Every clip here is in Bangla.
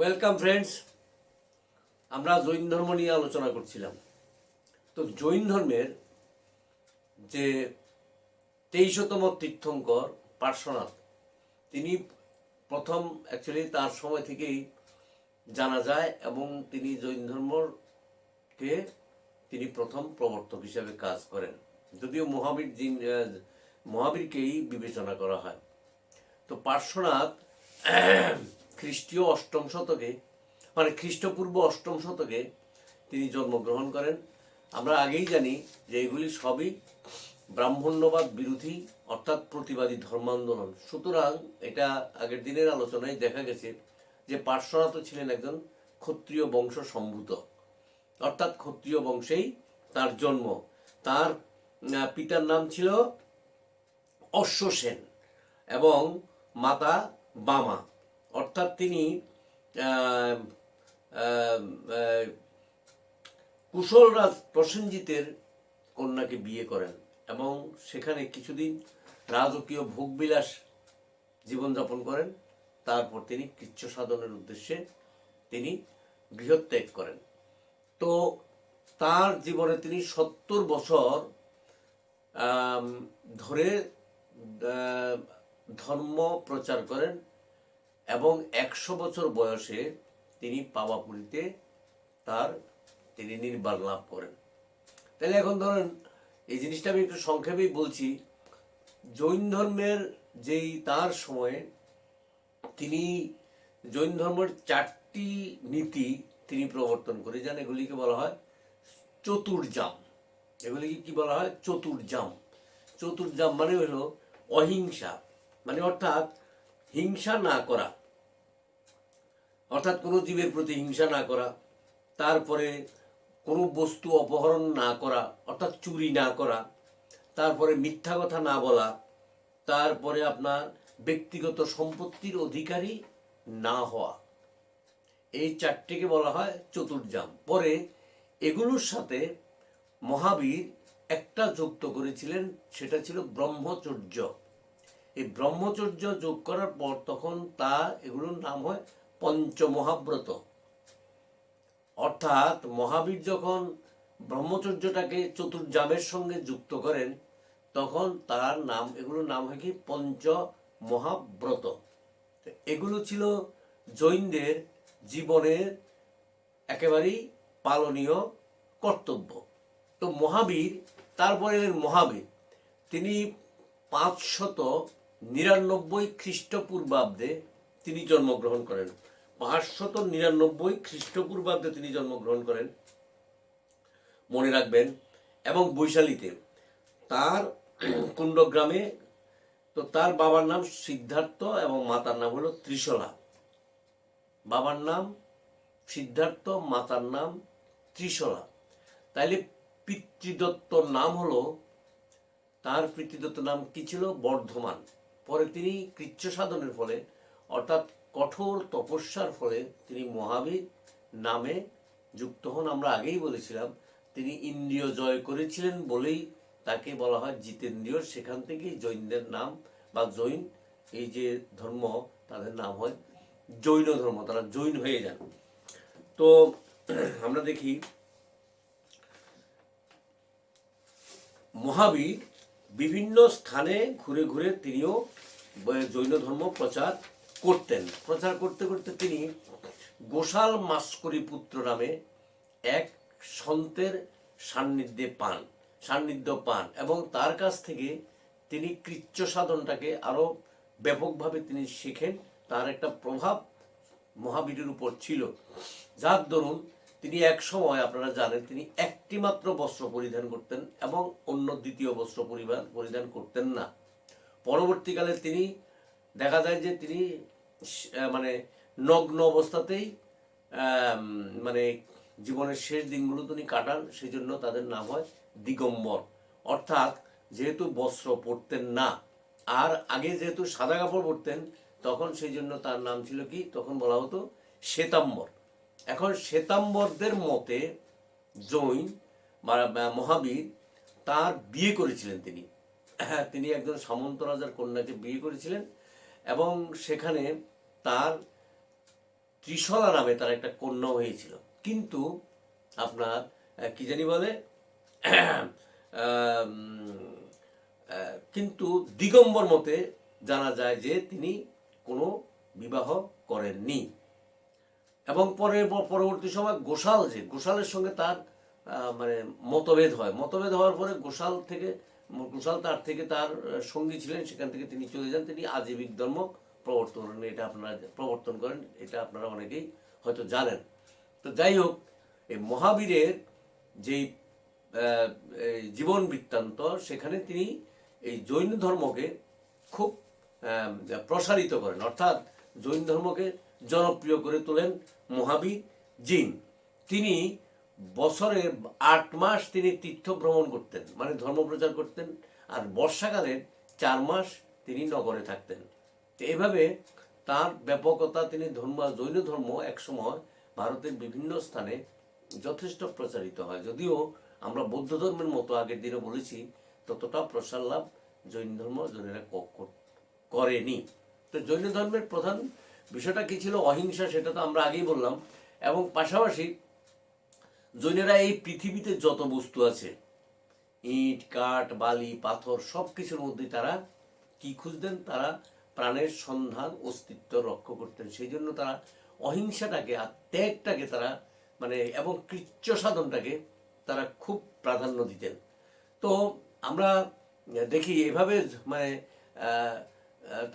ওয়েলকাম ফ্রেন্ডস আমরা জৈন ধর্ম নিয়ে আলোচনা করছিলাম। তো জৈন ধর্মের যে তেইশতম তীর্থঙ্কর পার্শ্বনাথ, তিনি প্রথম অ্যাকচুয়ালি তার সময় থেকেই জানা যায় এবং তিনি জৈন ধর্মকে তিনি প্রথম প্রবর্তক হিসেবে কাজ করেন। যদিও মহাবীর জিন মহাবীরকেই বিবেচনা করা হয়। তো পার্শ্বনাথ খ্রিস্টীয় অষ্টম শতকে মানে খ্রিস্টপূর্ব অষ্টম শতকে তিনি জন্মগ্রহণ করেন। আমরা আগেই জানি যে এগুলি সবই ব্রাহ্মণ্যবাদ বিরোধী, অর্থাৎ প্রতিবাদী ধর্মান্দোলন। সুতরাং এটা আগের দিনের আলোচনায় দেখা গেছে যে পার্শ্বনাথ ছিলেন একজন ক্ষত্রিয় বংশ সম্ভূত। অর্থাৎ ক্ষত্রিয় বংশেই তার জন্ম। তার পিতার নাম ছিল অশ্ব সেন এবং মাতা বামা। অর্থাৎ তিনি কুশলরাজ প্রসেনজিতের কন্যাকে বিয়ে করেন এবং সেখানে কিছুদিন রাজকীয় ভোগবিলাস জীবনযাপন করেন। তারপর তিনি কৃচ্ছ সাধনের উদ্দেশ্যে তিনি গৃহত্যাগ করেন। তো তার জীবনে তিনি সত্তর বছর ধরে ধর্ম প্রচার করেন। এবং একশো বছর বয়সে তিনি পাওয়াপুরীতে তার তিনি নির্বাণ লাভ করেন। তাহলে এখন ধরেন, এই জিনিসটা আমি একটু সংক্ষেপেই বলছি। জৈন ধর্মের যেই তার সময়ে তিনি, জৈন ধর্মের চারটি নীতি তিনি প্রবর্তন করে যান। এগুলিকে বলা হয় চতুর্জাম এগুলিকে কি বলা হয়? চতুর্জাম চতুর্জাম মানে হলো অহিংসা। মানে অর্থাৎ হিংসা না করা। অর্থাৎ কোনো জীবের প্রতি হিংসা না করা, তারপরে কোনো বস্তু অপহরণ না করা, অর্থাৎ চুরি না করা, তারপরে মিথ্যা কথা না বলা, তারপরে আপনার ব্যক্তিগত সম্পত্তির অধিকারী না হওয়া। এই চারটিকে বলা হয় চতুর্জাম পরে এগুলোর সাথে মহাবীর একটা যুক্ত করেছিলেন, সেটা ছিল ব্রহ্মচর্য। এই ব্রহ্মচর্য যোগ করার পর তখন তা এগুলোর নাম হয় পঞ্চমহাব্রত। অর্থাৎ মহাবীর যখন ব্রহ্মচর্যটাকে চতুর্জামের সঙ্গে যুক্ত করেন, তখন তার নাম, এগুলোর নাম হয় কি? পঞ্চ মহাব্রত এগুলো ছিল জৈনদের জীবনের একেবারেই পালনীয় কর্তব্য। তো মহাবীর, তারপরে মহাবীর। তিনি পাঁচশত নিরানব্বই খ্রিস্টপূর্বাব্দে তিনি জন্মগ্রহণ করেন। পাঁচশত নিরানব্বই খ্রিস্টপূর্বাব্দে তিনি জন্মগ্রহণ করেন। মনে রাখবেন, এবং বৈশালীতে তার কুণ্ডগ্রামে তো তার বাবার নাম সিদ্ধার্থ এবং মাতার নাম হলো ত্রিশলা। বাবার নাম সিদ্ধার্থ, মাতার নাম ত্রিশলা। তাইলে পিতৃদত্তর নাম হলো, তার পিতৃদত্ত নাম কি ছিল? বর্ধমান। পরে তিনি কৃচ্ছ সাধনের ফলে, অর্থাৎ কঠোর তপস্যার ফলে তিনি মহাবীর নামে যুক্ত হন। আমরা আগেই বলেছিলাম, তিনি ইন্দ্রিয় জয় করেছিলেন বলেই তাকে বলা হয় জিতেন্দ্রিয়। সেখান থেকেই জৈনদের নাম বা জৈন, এই যে ধর্ম, তাদের নাম হয় জৈন ধর্ম, তারা জৈন হয়ে যান। তো আমরা দেখি, মহাবীর বিভিন্ন স্থানে ঘুরে ঘুরে তিনিও জৈন ধর্ম প্রচার করতেন। প্রচার করতে করতে তিনি গোশাল মাস্করি পুত্র নামে এক সন্তের সান্নিধ্যে পান, সান্নিধ্য পান এবং তার কাছ থেকে তিনি কৃচ্ছ সাধনটাকে আরও ব্যাপকভাবে তিনি শেখেন। তার একটা প্রভাব মহাবীরের উপর ছিল। যার দরুন তিনি এক সময়, আপনারা জানেন, তিনি একটি মাত্র বস্ত্র পরিধান করতেন এবং অন্য দ্বিতীয় বস্ত্র পরিধান করতেন না। পরবর্তীকালে তিনি দেখা যায় যে তিনি মানে নগ্ন অবস্থাতেই মানে জীবনের শেষ দিনগুলো তিনি কাটান সেই জন্য তাদের নাম হয় দিগম্বর। অর্থাৎ যেহেতু বস্ত্র পরতেন না, আর আগে যেহেতু সাদা কাপড় পরতেন, তখন সেই জন্য তার নাম ছিল কি? তখন বলা হতো শ্বেতাম্বর। এখন শ্বেতাম্বরদের মতে জৈন মহাবীর তার বিয়ে করেছিলেন তিনি। হ্যাঁ তিনি একজন সামন্ত রাজার কন্যাকে বিয়ে করেছিলেন এবং সেখানে তার ত্রিশলা নামে তার একটা কন্যা হয়েছিল। কিন্তু আপনার কি জানি বলে কিন্তু দিগম্বর মতে জানা যায় যে তিনি কোনো বিবাহ করেননি। এবং পরে পরবর্তী সময় গোশাল যে, গোশালের সঙ্গে তার মানে মতভেদ হয়। মতভেদ হওয়ার পরে গোশাল থেকে, গোশাল তার থেকে তার সঙ্গী ছিলেন, সেখান থেকে তিনি চলে যান। তিনি আজীবিক ধর্ম প্রবর্তন এটা আপনারা প্রবর্তন করেন, এটা আপনারা অনেকেই হয়তো জানেন। তো যাই হোক, এই মহাবীরের যেই জীবন বৃত্তান্ত, সেখানে তিনি এই জৈন ধর্মকে খুব প্রসারিত করেন। অর্থাৎ জৈন ধর্মকে জনপ্রিয় করে তোলেন মহাবীর জিন। তিনি বছরে আট মাস তিনি তীর্থ ভ্রমণ করতেন মানে ধর্ম প্রচার করতেন, আর বর্ষাকালে চার মাস তিনি নগরে থাকতেন। তো এভাবে তার ব্যাপকতা, তিনি ধর্ম জৈন ধর্ম একসময় ভারতের বিভিন্ন স্থানে যথেষ্ট প্রচারিত হয়। যদিও আমরা বৌদ্ধ ধর্মের মতো আগের দিনে বলেছি, ততটা প্রসার লাভ জৈন ধর্ম জৈনেরা করেনি। তো জৈন ধর্মের প্রধান বিষয়টা কি ছিল? অহিংসা, সেটা তো আমরা আগেই বললাম। এবং পাশাপাশি জৈনেরা এই পৃথিবীতে যত বস্তু আছে, ইট, কাঠ, বালি, পাথর সব কিছুর মধ্যে তারা কি খুঁজতেন? তারা প্রাণের সন্ধান, অস্তিত্ব রক্ষা করতেন। সেই জন্য তারা অহিংসাটাকে, আর ত্যাগটাকে তারা মানে এবং কৃচ্ছ সাধনটাকে তারা খুব প্রাধান্য দিতেন। তো আমরা দেখি এভাবে মানে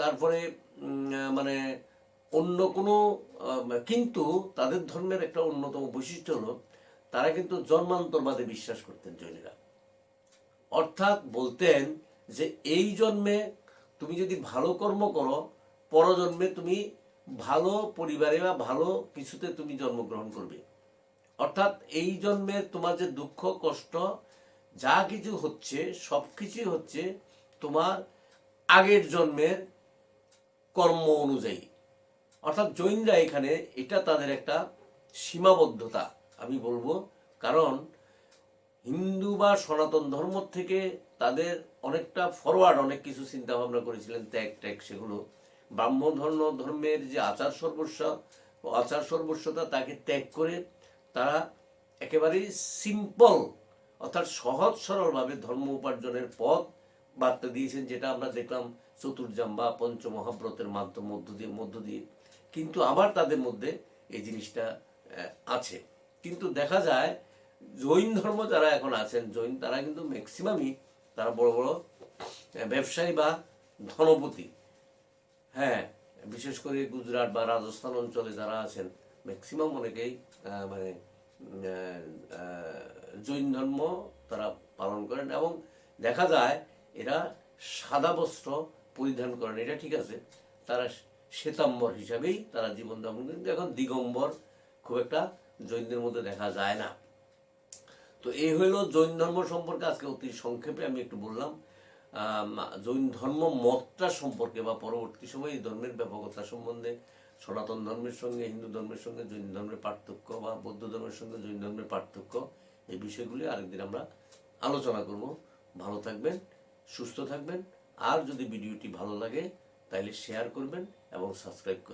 তারপরে মানে অন্য কোনো কিন্তু তাদের ধর্মের একটা অন্যতম বৈশিষ্ট্য হলো, তারা কিন্তু জন্মান্তরবাদে বিশ্বাস করতেন জৈনেরা। অর্থাৎ বলতেন যে, এই জন্মে তুমি যদি ভালো কর্ম করো, পরজন্মে তুমি ভালো পরিবারে বা ভালো কিছুতে তুমি জন্মগ্রহণ করবে। অর্থাৎ এই জন্মে তোমার যে দুঃখ, কষ্ট, যা কিছু হচ্ছে, সব কিছুই হচ্ছে তোমার আগের জন্মের কর্ম অনুযায়ী। অর্থাৎ জৈনরা এখানে এটা তাদের একটা সীমাবদ্ধতা, আমি বলব। কারণ হিন্দু বা সনাতন ধর্ম থেকে তাদের অনেকটা ফরওয়ার্ড অনেক কিছু চিন্তা ভাবনা করেছিলেন, ত্যাগ ট্যাগ সেগুলো। ব্রাহ্ম ধর্ম, ধর্মের যে আচার সর্বস্ব, আচার সর্বস্বতা তাকে ত্যাগ করে তারা একেবারেই সিম্পল অর্থাৎ সহজ সরলভাবে ধর্ম উপার্জনের পথ বার্তা দিয়েছেন, যেটা আমরা দেখলাম চতুর্জাম বা পঞ্চমহাব্রতের মাধ্যম, মধ্য দিয়ে মধ্য দিয়ে। কিন্তু আবার তাদের মধ্যে এই জিনিসটা আছে। কিন্তু দেখা যায় জৈন ধর্ম যারা এখন আছেন, জৈন তারা কিন্তু ম্যাক্সিমামই তারা বড় বড় ব্যবসায়ী বা ধনপতি। হ্যাঁ বিশেষ করে গুজরাট বা রাজস্থান অঞ্চলে যারা আছেন ম্যাক্সিমাম অনেকেই মানে জৈন ধর্ম তারা পালন করেন এবং দেখা যায় এরা সাদা বস্ত্র পরিধান করেন। এটা ঠিক আছে, তারা শ্বেতাম্বর হিসাবেই তারা জীবনযাপন কিন্তু এখন দিগম্বর খুব একটা জৈনদের মধ্যে দেখা যায় না। তো এই হইল জৈন ধর্ম সম্পর্কে আজকে অতি সংক্ষেপে আমি একটু বললাম। জৈন ধর্ম মতটা সম্পর্কে বা পরবর্তী সময়ে এই ধর্মের ব্যাপকতা সম্বন্ধে, সনাতন ধর্মের সঙ্গে, হিন্দু ধর্মের সঙ্গে, জৈন ধর্মের পার্থক্য বা বৌদ্ধ ধর্মের সঙ্গে জৈন ধর্মের পার্থক্য, এই বিষয়গুলি আরেকদিন আমরা আলোচনা করব। ভালো থাকবেন, সুস্থ থাকবেন, আর যদি ভিডিওটি ভালো লাগে তাহলে শেয়ার করবেন এবং সাবস্ক্রাইব করবেন।